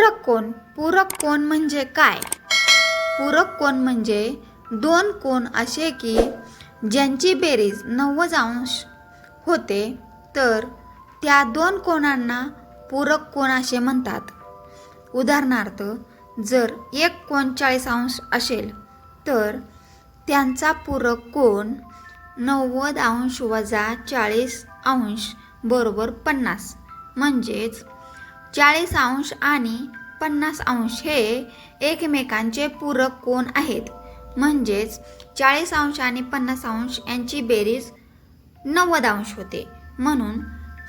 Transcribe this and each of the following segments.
पूरक कोण पूरक कोण म्हणजे काय? पूरक कोण म्हणजे दोन कोण असे की ज्यांची बेरीज नव्वद अंश होते तर त्या दोन कोणांना पूरक कोण असे म्हणतात. उदाहरणार्थ जर एक कोण चाळीस अंश असेल तर त्यांचा पूरक कोण नव्वद अंश वजा चाळीस अंश बरोबर पन्नास. म्हणजेच चाळीस अंश आणि पन्नास अंश हे एकमेकांचे पूरक कोण आहेत? म्हणजेच चाळीस अंश आणि पन्नास अंश यांची बेरीज नव्वद अंश होते. म्हणून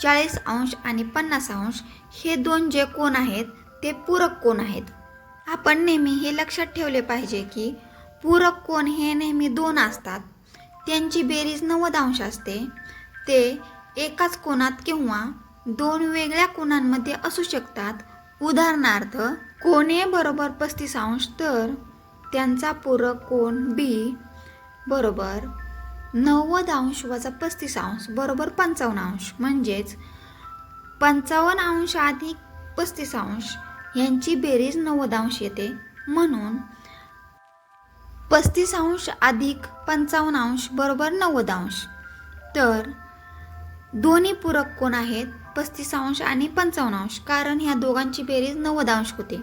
चाळीस अंश आणि पन्नास अंश हे दोन जे कोण आहेत ते पूरक कोण आहेत? आपण नेहमी हे लक्षात ठेवले पाहिजे की पूरक कोण हे नेहमी दोन असतात. त्यांची बेरीज नव्वद अंश असते. ते एकाच कोणात किंवा दोन वेगळ्या कोणांमध्ये असू शकतात. उदाहरणार्थ कोण ए बरोबर पस्तीस अंश तर त्यांचा पूरक कोण बी बरोबर नव्वद अंश वजा पस्तीस अंश बरोबर पंचावन्न अंश. म्हणजेच पंचावन्न अंश अधिक पस्तीस अंश यांची बेरीज नव्वद अंश येते. म्हणून पस्तीस अंश अधिक पंचावन्न अंश बरोबर नव्वद अंश. तर दोन्ही पूरक कोण आहेत? पस्तीस अंश आणि पंचावन्न अंश. कारण ह्या दोघांची बेरीज नव्वद अंश होते.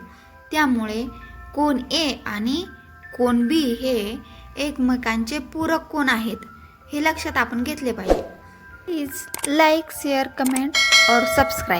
त्यामुळे कोण ए आणि कोण बी हे एकमेकांचे पूरक कोण आहेत हे लक्षात आपण घेतले पाहिजे. प्लीज लाईक शेअर कमेंट और सबस्क्राईब